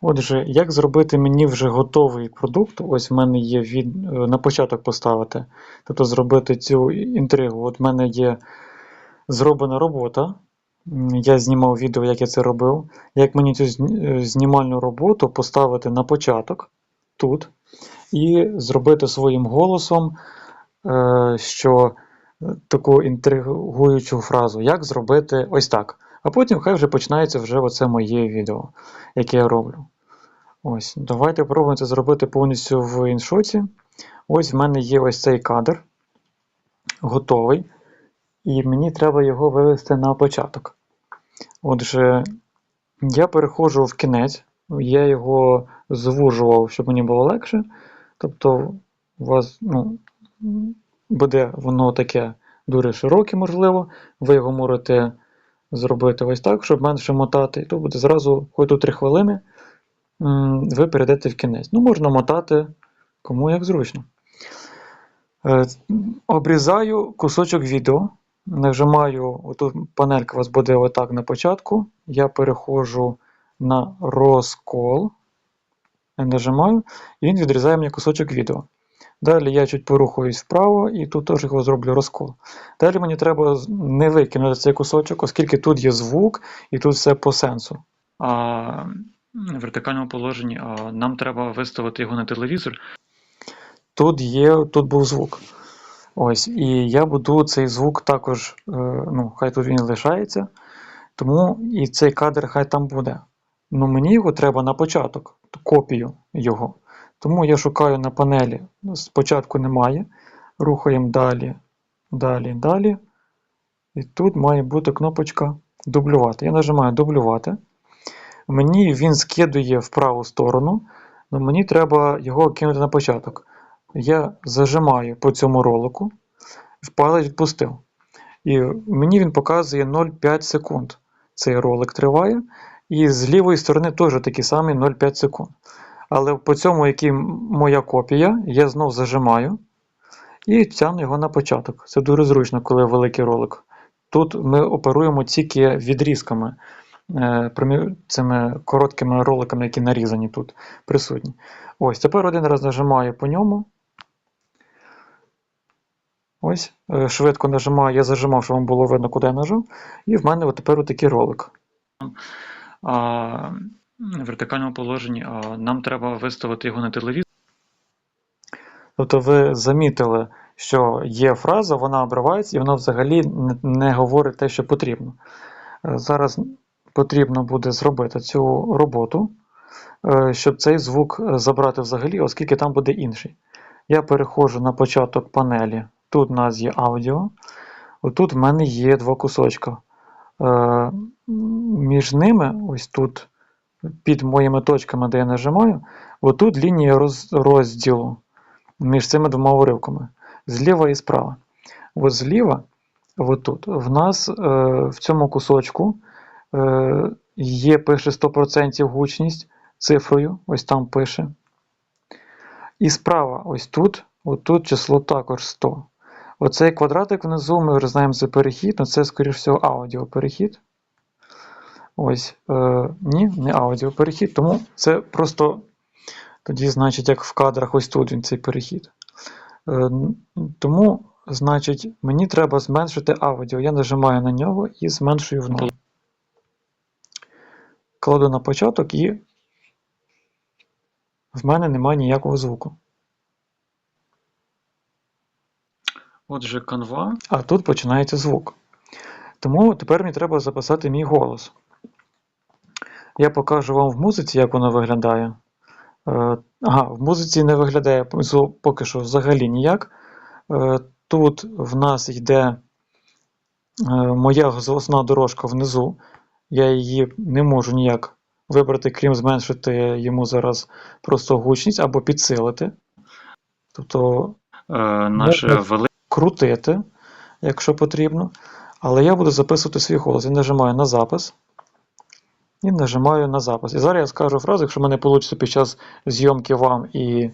Отже, як зробити мені вже готовий продукт? Ось в мене є від... е, на початок поставити. Тобто зробити цю інтригу. От в мене є зроблена робота. Я знімав відео, як я це робив. Як мені цю е, знімальну роботу поставити на початок тут і зробити своїм голосом, е, що таку інтригуючу фразу, як зробити ось так. А потім хай вже починається вже оце моє відео, яке я роблю. Ось, давайте спробуємо це зробити повністю в іншоті. Ось в мене є ось цей кадр, готовий, і мені треба його вивести на початок. Отже, я переходжу в кінець, я його звужував, щоб мені було легше. Тобто, у вас ну, буде воно таке дуже широке, можливо. Ви його можете зробити ось так, щоб менше мотати. І то буде зразу, хоч тут 3 хвилини, ви перейдете в кінець. Ну, можна мотати, кому як зручно. Е, Обрізаю кусочок відео. Нажимаю, отут панелька у вас буде отак на початку. Я переходжу на розкол. Нажимаю, і він відрізає мені кусочок відео. Далі я чуть порухаюсь вправо і тут теж його зроблю розкол. Далі мені треба не викинути цей кусочок, оскільки тут є звук і тут все по сенсу. А в вертикальному положенні а, нам треба виставити його на телевізор. Тут є, тут був звук. Ось, і я буду цей звук також, е, ну, хай тут він лишається, тому і цей кадр хай там буде. Ну мені його треба на початок, копію його. Тому я шукаю на панелі. Спочатку немає. Рухаємо далі, далі, далі. І тут має бути кнопочка дублювати. Я нажимаю дублювати. Мені він скидує в праву сторону, але мені треба його кинути на початок. Я зажимаю по цьому ролику, палець відпустив. І мені він показує 0,5 секунд. Цей ролик триває. І з лівої сторони теж такий самий 0,5 секунд. Але по цьому, який моя копія, я знов зажимаю і тягну його на початок. Це дуже зручно, коли великий ролик. Тут ми оперуємо тільки відрізками, е, цими короткими роликами, які нарізані тут присутні. Ось, тепер один раз нажимаю по ньому. Ось, е, швидко нажимаю, я зажимав, щоб вам було видно, куди я нажав. І в мене тепер отакий ролик. В вертикальному положенні а, нам треба виставити його на телевізор. Тобто ви замітили, що є фраза, вона обривається і вона взагалі не, говорить те, що потрібно. Е, Зараз потрібно буде зробити цю роботу, е, щоб цей звук е, забрати взагалі, оскільки там буде інший. Я переходжу на початок панелі. Тут у нас є аудіо. Отут в мене є два кусочка. Між ними, ось тут, під моїми точками, де я нажимаю, отут лінія роз, розділу між цими двома уривками. Зліва і справа. От зліва, отут, в нас е, в цьому кусочку е, є, пише 100% гучність цифрою, ось там пише. І справа, ось тут, отут число також 100. Оцей квадратик внизу, ми вже знаємо це перехід, але це, скоріш всього, аудіоперехід. Ось, е, ні, не аудіоперехід, тому це просто тоді, значить, як в кадрах, ось тут він цей перехід. Е, тому, значить, мені треба зменшити аудіо. Я нажимаю на нього і зменшую в ноль. Кладу на початок і в мене немає ніякого звуку. Отже, канва. А тут починається звук. Тому тепер мені треба записати мій голос. Я покажу вам в музиці, як воно виглядає. Е, Ага, в музиці не виглядає поки що взагалі ніяк. Е, Тут в нас йде е, моя голосна дорожка внизу. Я її не можу ніяк вибрати, крім зменшити йому зараз просто гучність або підсилити. Тобто наше велике крутити, якщо потрібно. Але я буду записувати свій голос. Я нажимаю на запис. І нажимаю на запис. І зараз я скажу фразу, якщо в мене вийде під час зйомки вам і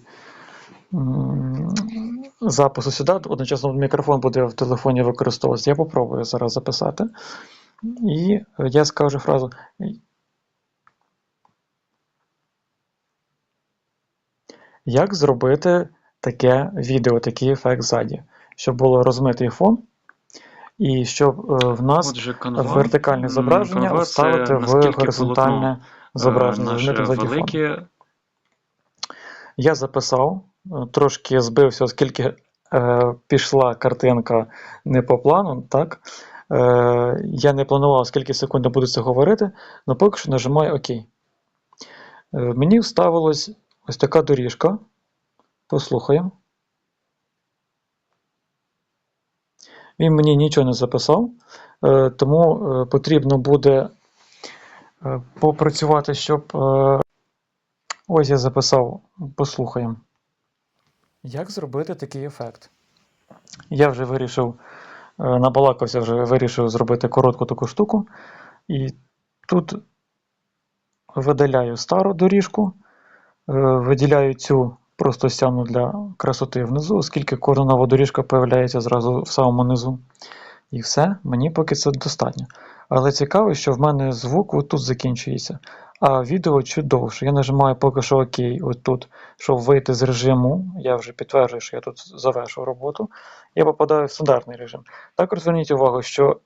запису сюди, одночасно мікрофон буде в телефоні використовуватися. Я попробую зараз записати. І я скажу фразу. Як зробити таке відео, такий ефект ззаді, щоб було розмитий фон, і щоб е, в нас Отже, Canva. вертикальне зображення вставити в горизонтальне е, зображення. Велике Я записав, е, трошки збився, оскільки е, пішла картинка не по плану, так? Е, я не планував, скільки секунд я буду це говорити, але поки що нажимаю ОК. Е, мені вставилась ось така доріжка. Послухаємо. Він мені нічого не записав, е, тому е, потрібно буде е, попрацювати, щоб. Ось я записав, послухаємо. Як зробити такий ефект? Я вже вирішив, набалакався, вже вирішив зробити коротку таку штуку. І тут видаляю стару доріжку, виділяю цю просто стягну для красоти внизу, оскільки кожна нова доріжка появляється зразу в самому низу. І все, мені поки це достатньо. Але цікаво, що в мене звук отут закінчується, а відео чуть довше. Я нажимаю поки що ОК, отут, щоб вийти з режиму. Я вже підтверджую, що я тут завершив роботу. Я попадаю в стандартний режим. Також зверніть увагу, що е,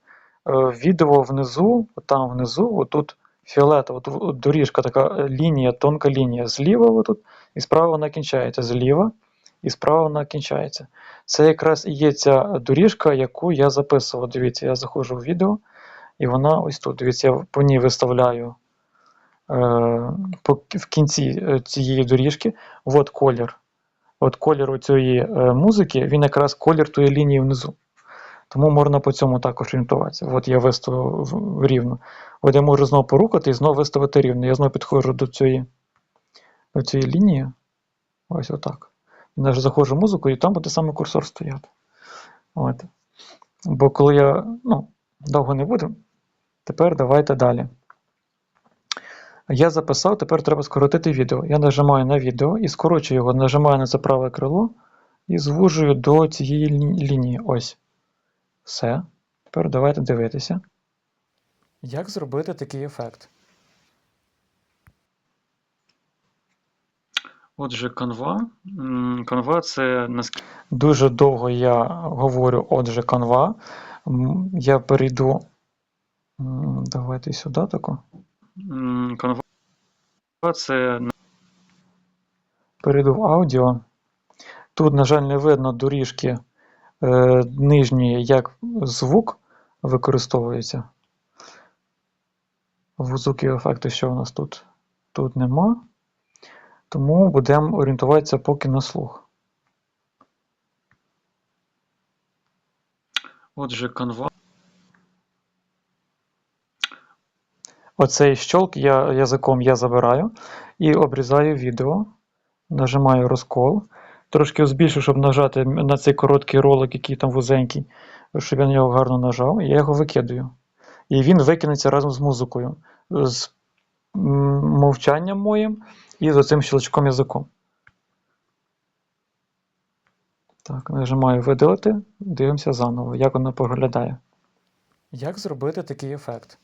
відео внизу, там внизу, отут фіолетова, доріжка, така е, лінія, тонка лінія зліва, отут, і справа вона кінчається зліва, і справа вона кінчається. Це якраз і є ця доріжка, яку я записував. Дивіться, я заходжу в відео, і вона ось тут. Дивіться, я по ній виставляю е, по, в кінці е, цієї доріжки. От колір. От колір цієї е, музики, він якраз колір тої лінії внизу. Тому можна по цьому також орієнтуватися. От я виставив рівно. От я можу знову порухати і знову виставити рівно. Я знову підходжу до цієї, до цієї лінії. Ось отак. І Навіть заходжу в музику, і там буде саме курсор стояти. От. Бо коли я. Ну, довго не буду. Тепер давайте далі. Я записав, тепер треба скоротити відео. Я нажимаю на відео і скорочую його, нажимаю на це праве крило і звужую до цієї лінії. Ось. Все. Тепер давайте дивитися. Як зробити такий ефект? Отже. М, Canva це наскільки Дуже довго я говорю, отже, канва. Я перейду. Давайте сюди тако. м, Canva це Перейду в аудіо. Тут, на жаль, не видно доріжки е, нижньої, як звук використовується. В звуки ефекту, що у нас тут? Тут нема. Тому будемо орієнтуватися поки на слух. Отже, Canva. Оцей щолк я язиком я забираю і обрізаю відео. Нажимаю розкол. Трошки збільшу, щоб нажати на цей короткий ролик, який там вузенький, щоб я на нього гарно нажав, і я його викидаю. І він викинеться разом з музикою, з мовчанням моїм і з оцим щелчком язиком. Так, нажимаю видалити, дивимося заново, як воно поглядає. Як зробити такий ефект?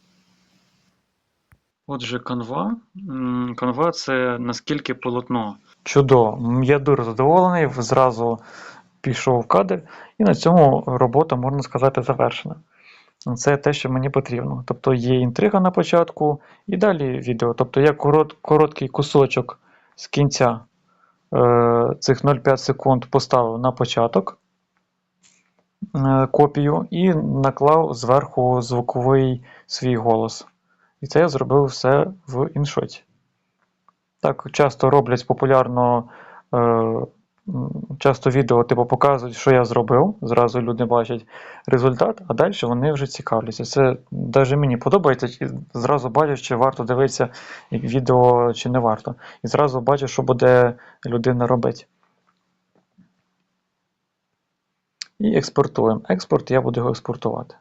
Отже. М, Canva це наскільки полотно. Чудово, я дуже задоволений, зразу пішов в кадр, і на цьому робота, можна сказати, завершена. Це те, що мені потрібно. Тобто є інтрига на початку і далі відео. Тобто я корот, короткий кусочок з кінця е, цих 0,5 секунд поставив на початок е, копію і наклав зверху звуковий свій голос. І це я зробив все в іншоті. Так часто роблять популярно, е, часто відео типу показують, що я зробив. Зразу люди бачать результат, а далі вони вже цікавляться. Це навіть мені подобається, і зразу бачу, чи варто дивитися відео, чи не варто. І зразу бачу, що буде людина робити. І експортуємо. Експорт я буду його експортувати.